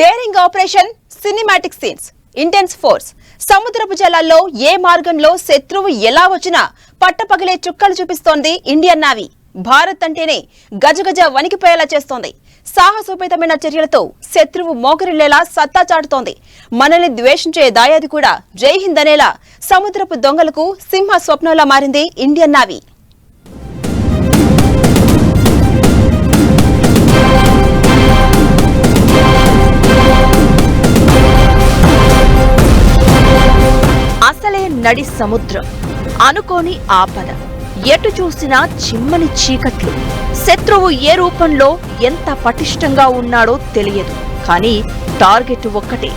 Daring operation cinematic scenes intense force సముద్రపు జలాల్లో ఏ మార్గంలో శత్రువు ఎలా వచ్చినా పట్టపగలే చుక్కలు చూపిస్తోంది ఇండియన్ నావీ. భారత్ అంటేనే గజగజ వణికిపోయేలా చేస్తోంది. సాహసోపేతమైన చర్యలతో శత్రువు మోకరిల్లేలా సత్తా చాటుతోంది. మనల్ని ద్వేషించే దాయాది కూడా జై హింద్ అనేలా సముద్రపు దొంగలకు సింహ స్వప్నంలా మారింది ఇండియన్ నావీ. నడి సముద్రం. అనుకోని ఆపద. ఎటు చూసినా చిమ్మని చీకట్లు. శత్రువు ఏ రూపంలో ఎంత పటిష్టంగా ఉన్నాడో తెలియదు. కానీ టార్గెట్ ఒక్కటే.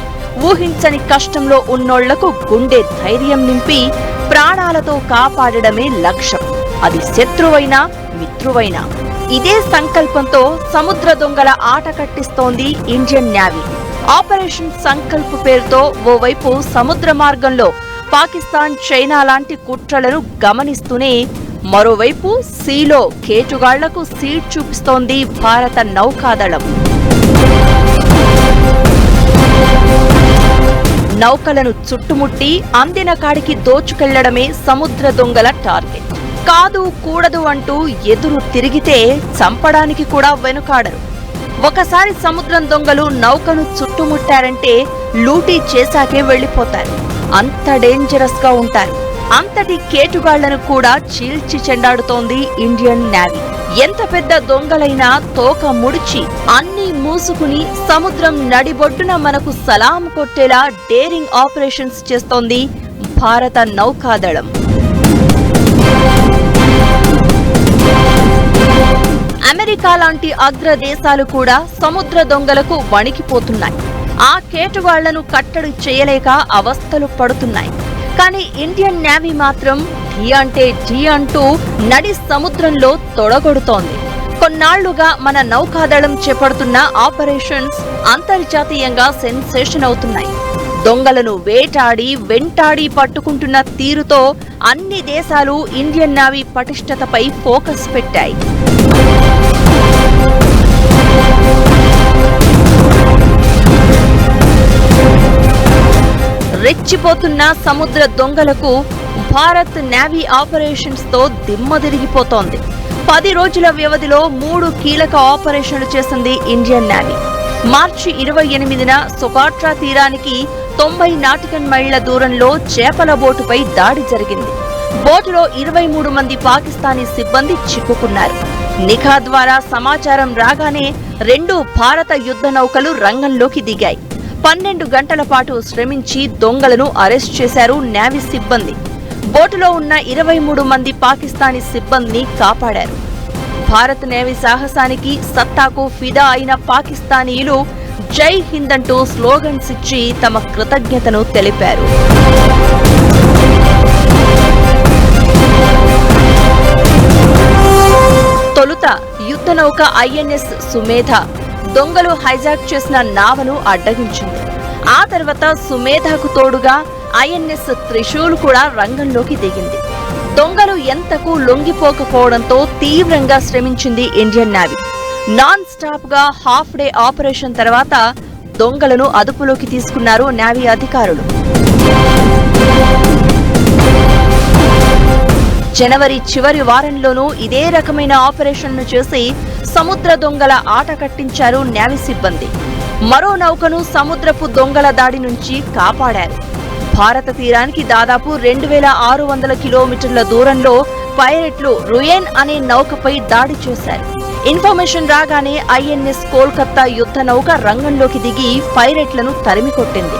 ఊహించని కష్టంలో ఉన్నోళ్ళకు గుండె ధైర్యం నింపి ప్రాణాలతో కాపాడడమే లక్ష్యం. అది శత్రువైనా మిత్రువైనా. ఇదే సంకల్పంతో సముద్ర దొంగల ఆట కట్టిస్తోంది ఇండియన్ నేవీ. ఆపరేషన్ సంకల్ప్ పేరుతో ఓవైపు సముద్ర మార్గంలో పాకిస్తాన్ చైనా లాంటి కుట్రలను గమనిస్తూనే మరోవైపు సీలో కేటుగాళ్ళకు సీట్ చూపిస్తోంది భారత నౌకాదళం. నౌకలను చుట్టుముట్టి అందిన కాడికి దోచుకెళ్ళడమే సముద్ర దొంగల టార్గెట్. కాదు కూడదు అంటూ ఎదురు తిరిగితే చంపడానికి కూడా వెనుకాడరు. ఒకసారి సముద్రం దొంగలు నౌకను చుట్టుముట్టారంటే లూటీ చేశాకే వెళ్ళిపోతారు అంత డేంజరస్గా ఉంటారు. అంతటి కేటుగాళ్ళను కూడా చీల్చి చెండాడుతోంది ఇండియన్ నేవీ. ఎంత పెద్ద దొంగలైనా తోక ముడిచి అన్ని మూసుకుని సముద్రం నడిబొడ్డున మనకు సలాం కొట్టేలా డేరింగ్ ఆపరేషన్స్ చేస్తోంది భారత నౌకాదళం. అమెరికా లాంటి అగ్ర దేశాలు కూడా సముద్ర దొంగలకు వణికిపోతున్నాయి. ఆ కేటుగాళ్ళను కట్టడి చేయలేక అవస్థలు పడుతున్నాయి. కానీ ఇండియన్ నేవీ మాత్రం ఢీ అంటే ఢీ అంటూ నడి సముద్రంలో తొడగొడుతోంది. కొన్నాళ్ళుగా మన నౌకాదళం చేపడుతున్న ఆపరేషన్స్ అంతర్జాతీయంగా సెన్సేషన్ అవుతున్నాయి. దొంగలను వేటాడి వెంటాడి పట్టుకుంటున్న తీరుతో అన్ని దేశాలు ఇండియన్ నావీ పటిష్టతపై ఫోకస్ పెట్టాయి. రెచ్చిపోతున్న సముద్ర దొంగలకు భారత్ నేవీ ఆపరేషన్స్తో దిమ్మదిరిగిపోతోంది పది రోజుల వ్యవధిలో మూడు కీలక ఆపరేషన్లు చేసింది ఇండియన్ నేవీ. మార్చి ఇరవై ఎనిమిదిన సొకాట్రా తీరానికి తొంభై నాటికన్ మైళ్ళ దూరంలో చేపల బోటుపై దాడి జరిగింది. బోటులో ఇరవై మూడు మంది పాకిస్తానీ సిబ్బంది చిక్కుకున్నారు. నిఘా ద్వారా సమాచారం రాగానే రెండు భారత యుద్ధ నౌకలు రంగంలోకి దిగాయి. పన్నెండు గంటల పాటు శ్రమించి దొంగలను అరెస్ట్ చేశారు నేవీ సిబ్బంది. బోటులో ఉన్న ఇరవై మూడు మంది పాకిస్తానీ సిబ్బందిని కాపాడారు. భారత్ నేవీ సాహసానికి సత్తాకు ఫిదా అయిన పాకిస్తానీయులు జై హింద్ అంటూ స్లోగన్స్ ఇచ్చి తమ కృతజ్ఞతను తెలిపారు. తొలుత యుద్ధ నౌక ఐఎన్ఎస్ సుమేధ దొంగలు హైజాక్ చేసిన నావను అడ్డగించింది. ఆ తర్వాత సుమేధకు తోడుగా ఐఎన్ఎస్ త్రిశూల్ కూడా రంగంలోకి దిగింది. దొంగలు ఎంతకు లొంగిపోకపోవడంతో తీవ్రంగా శ్రమించింది ఇండియన్ నేవీ. నాన్ స్టాప్గా హాఫ్ డే ఆపరేషన్ తర్వాత దొంగలను అదుపులోకి తీసుకున్నారు నేవీ అధికారులు. జనవరి చివరి వారంలోనూ ఇదే రకమైన ఆపరేషన్ను చేసి సముద్ర దొంగల ఆట కట్టించారు నేవీ సిబ్బంది. మరో నౌకను సముద్రపు దొంగల దాడి నుంచి కాపాడారు. భారత తీరానికి దాదాపు రెండు వేల ఆరు వందల కిలోమీటర్ల దూరంలో పైరెట్లు రుయెన్ అనే నౌకపై దాడి చేశారు. ఇన్ఫర్మేషన్ రాగానే ఐఎన్ఎస్ కోల్కత్తా యుద్ధ నౌక రంగంలోకి దిగి పైరెట్లను తరిమికొట్టింది.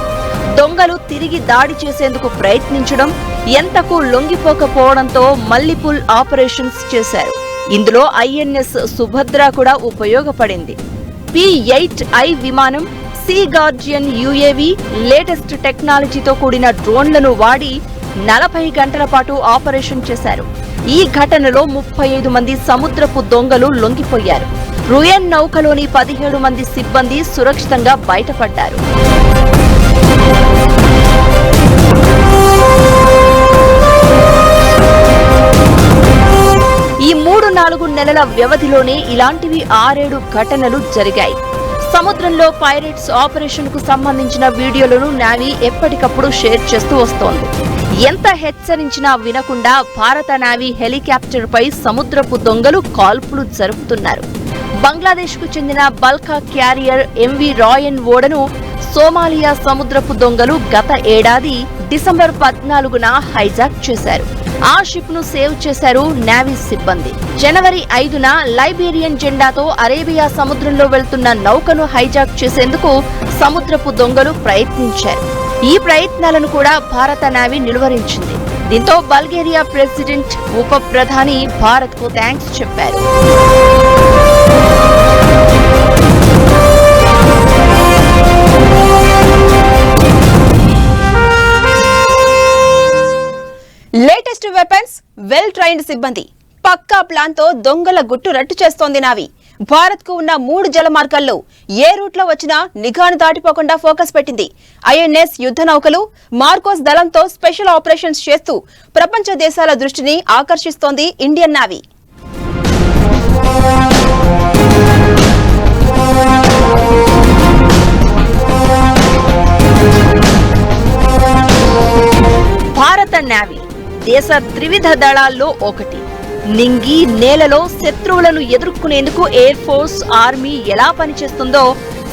దొంగలు తిరిగి దాడి చేసేందుకు ప్రయత్నించడం ఎంతకు లొంగిపోకపోవడంతో మల్లిపుల్ ఆపరేషన్స్ చేశారు. ఇందులో ఐఎన్ఎస్ సుభద్ర కూడా ఉపయోగపడింది. పి ఎయిట్ ఐ విమానం సీ గార్జియన్ యుఏవి లేటెస్ట్ టెక్నాలజీతో కూడిన డ్రోన్లను వాడి నలభై గంటల పాటు ఆపరేషన్ చేశారు. ఈ ఘటనలో ముప్పై ఐదు మంది సముద్రపు దొంగలు లొంగిపోయారు. రుయన్ నౌకలోని పదిహేడు మంది సిబ్బంది సురక్షితంగా బయటపడ్డారు. ఈ మూడు నాలుగు నెలల వ్యవధిలోనే ఇలాంటివి ఆరేడు ఘటనలు జరిగాయి. సముద్రంలో పైరేట్స్ ఆపరేషన్కు సంబంధించిన వీడియోలను నావీ ఎప్పటికప్పుడు షేర్ చేస్తూ వస్తోంది. ఎంత హెచ్చరించినా వినకుండా భారత నావీ హెలికాప్టర్ పై సముద్రపు దొంగలు కాల్పులు జరుపుతున్నారు. బంగ్లాదేశ్కు చెందిన బల్కా క్యారియర్ ఎంవి రాయన్ ఓడను సోమాలియా సముద్రపు దొంగలు గత ఏడాది డిసెంబర్ పద్నాలుగున హైజాక్ చేశారు. ఆ షిప్ను సేవ్ చేశారు నేవీ సిబ్బంది. జనవరి ఐదున లైబేరియన్ జెండాతో అరేబియా సముద్రంలో వెళ్తున్న నౌకను హైజాక్ చేసేందుకు సముద్రపు దొంగలు ప్రయత్నించారు. ఈ ప్రయత్నాలను కూడా భారత నావీ నిలువరించింది. దీంతో బల్గేరియా ప్రెసిడెంట్ ఉప ప్రధాని భారత్కు థ్యాంక్స్ చెప్పారు. లేటెస్ట్ వెపన్స్ వెల్ ట్రైన్డ్ సిబ్బంది. పక్కా ప్లాన్తో దొంగల గుట్టు రట్టు చేస్తోంది నావి. భారత్కు ఉన్న మూడు జల మార్గాల్లో ఏ రూట్లో వచ్చినా నిఘాను దాటిపోకుండా ఫోకస్ పెట్టింది. ఐఎన్ఎస్ యుద్ధ నౌకలు మార్కోస్ దళంతో స్పెషల్ ఆపరేషన్స్ చేస్తూ ప్రపంచ దేశాల దృష్టిని ఆకర్షిస్తోంది ఇండియన్ నావీ. దేశ త్రివిధ దళాల్లో ఒకటి. నింగి నేలలో శత్రువులను ఎదుర్కొనేందుకు ఎయిర్ ఫోర్స్ ఆర్మీ ఎలా పనిచేస్తుందో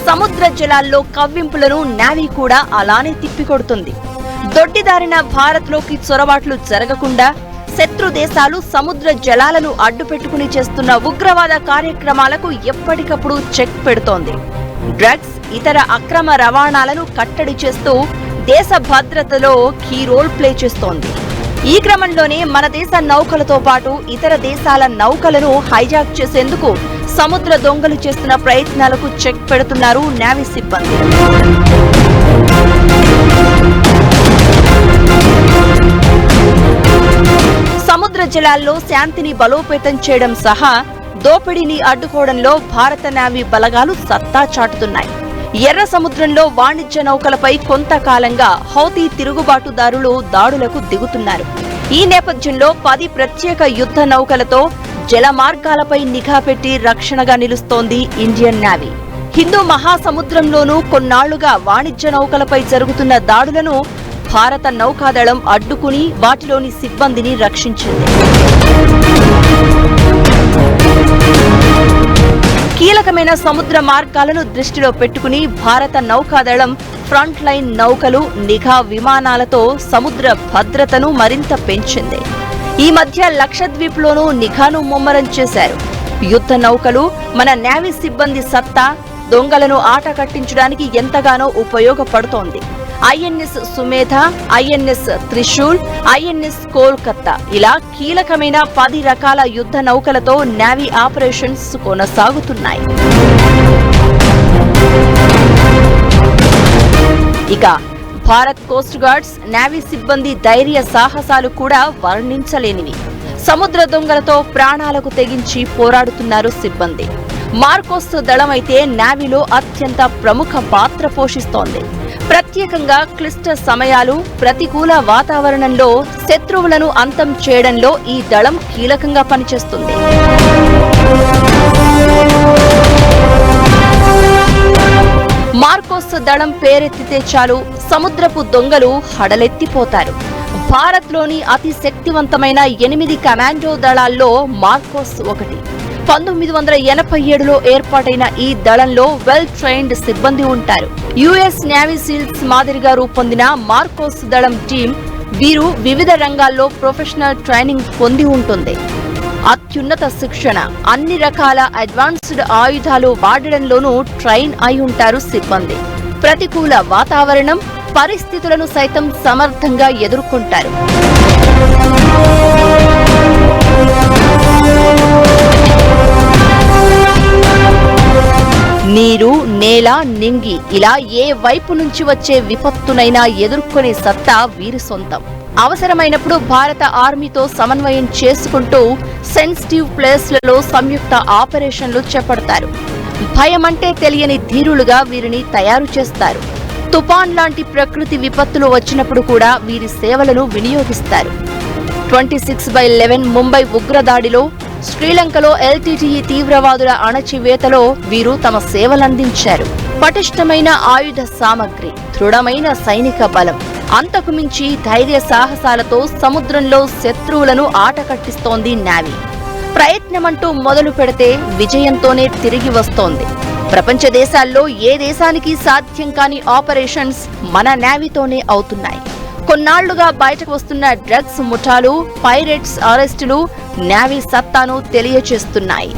సముద్ర జలాల్లో కవ్వింపులను నావీ కూడా అలానే తిప్పికొడుతుంది. దొడ్డిదారిన భారత్లోకి చొరబాట్లు జరగకుండా శత్రు దేశాలు సముద్ర జలాలను అడ్డుపెట్టుకుని చేస్తున్న ఉగ్రవాద కార్యక్రమాలకు ఎప్పటికప్పుడు చెక్ పెడుతోంది. డ్రగ్స్ ఇతర అక్రమ రవాణాలను కట్టడి చేస్తూ దేశ భద్రతలో కీ రోల్ ప్లే చేస్తోంది. ఈ క్రమంలోనే మన దేశ నౌకలతో పాటు ఇతర దేశాల నౌకలను హైజాక్ చేసేందుకు సముద్ర దొంగలు చేస్తున్న ప్రయత్నాలకు చెక్ పెడుతున్నారు నేవీ సిబ్బంది. సముద్ర జలాల్లో శాంతిని బలోపేతం చేయడం సహా దోపిడీని అడ్డుకోవడంలో భారత నేవీ బలగాలు సత్తా చాటుతున్నాయి. ఎర్ర సముద్రంలో వాణిజ్య నౌకలపై కొంతకాలంగా హౌతీ తిరుగుబాటుదారులు దాడులకు దిగుతున్నారు. ఈ నేపథ్యంలో పది ప్రత్యేక యుద్ధ నౌకలతో జల మార్గాలపై నిఘా పెట్టి రక్షణగా నిలుస్తోంది ఇండియన్ నేవీ. హిందూ మహాసముద్రంలోనూ కొన్నాళ్ళుగా వాణిజ్య నౌకలపై జరుగుతున్న దాడులను భారత నౌకాదళం అడ్డుకుని వాటిలోని సిబ్బందిని రక్షించింది. కీలకమైన సముద్ర మార్గాలను దృష్టిలో పెట్టుకుని భారత నౌకాదళం ఫ్రంట్ లైన్ నౌకలు నిఘా విమానాలతో సముద్ర భద్రతను మరింత పెంచింది. ఈ మధ్య లక్షద్వీప్లోనూ నిఘాను ముమ్మరం చేశారు. యుద్ధ నౌకలు మన నేవీ సిబ్బంది సత్తా దొంగలను ఆట కట్టించడానికి ఎంతగానో ఉపయోగపడుతోంది. INS Sumedha INS Trishul INS Kolkata. ఇలా కీలకమైన పది రకాల యుద్ధ నౌకలతో నేవీ ఆపరేషన్స్ కొనసాగుతున్నాయి. ఇక భారత్ కోస్ట్ గార్డ్స్ నేవీ సిబ్బంది ధైర్య సాహసాలు కూడా వర్ణించలేనివి. సముద్ర దొంగలతో ప్రాణాలకు తెగించి పోరాడుతున్నారు సిబ్బంది. మార్కోస్ దళమైతే నావీలో అత్యంత ప్రముఖ పాత్ర పోషిస్తోంది. ప్రత్యేకంగా క్లిష్ట సమయాలు ప్రతికూల వాతావరణంలో శత్రువులను అంతం చేయడంలో ఈ దళం కీలకంగా పనిచేస్తుంది. మార్కోస్ దళం పేరెత్తితే చాలు సముద్రపు దొంగలు హడలెత్తిపోతారు. భారత్లోని అతి శక్తివంతమైన ఎనిమిది కమాండో దళాల్లో మార్కోస్ ఒకటి. పంతొమ్మిది వందల ఎనభై ఏడులో ఏర్పాటైన ఈ దళంలో వెల్ ట్రైన్డ్ సిబ్బంది ఉంటారు. యుఎస్ నేవీ సీల్స్ మాదిరిగా రూపొందిన మార్కోస్ దళం టీం వీరు వివిధ రంగాల్లో ప్రొఫెషనల్ ట్రైనింగ్ పొంది ఉంటుంది. అత్యున్నత శిక్షణ అన్ని రకాల అడ్వాన్స్డ్ ఆయుధాలు వాడడంలోనూ ట్రైన్ అయి ఉంటారు సిబ్బంది. ప్రతికూల వాతావరణం పరిస్థితులను సైతం సమర్థంగా ఎదుర్కొంటారు. నీరు నేల నింగి ఇలా ఏ వైపు నుంచి వచ్చే విపత్తునైనా ఎదుర్కొనే సత్తా వీరి సొంతం. అవసరమైనప్పుడు భారత ఆర్మీతో సమన్వయం చేసుకుంటూ సెన్సిటివ్ ప్లేస్లలో సంయుక్త ఆపరేషన్లు చేపడతారు. భయమంటే తెలియని ధీరులుగా వీరిని తయారు చేస్తారు. తుఫాన్ లాంటి ప్రకృతి విపత్తులు వచ్చినప్పుడు కూడా వీరి సేవలను వినియోగిస్తారు. Twenty six by eleven Mumbai ఉగ్రదాడిలో శ్రీలంకలో ఎల్టీటీఈ తీవ్రవాదుల అణచివేతలో వీరు తమ సేవలందించారు. పటిష్టమైన ఆయుధ సామగ్రి దృఢమైన సైనిక బలం అంతకు మించి ధైర్య సాహసాలతో సముద్రంలో శత్రువులను ఆట కట్టిస్తోంది నావీ. ప్రయత్నమంటూ మొదలు పెడితే విజయంతోనే తిరిగి వస్తోంది. ప్రపంచ దేశాల్లో ఏ దేశానికి సాధ్యం కాని ఆపరేషన్స్ మన నావీతోనే అవుతున్నాయి. కొన్నాళ్ళుగా బయటకు వస్తున్న డ్రగ్స్ ముఠాలు పైరేట్స్ అరెస్టులు నేవీ సత్తాను తెలియచేస్తున్నాయి.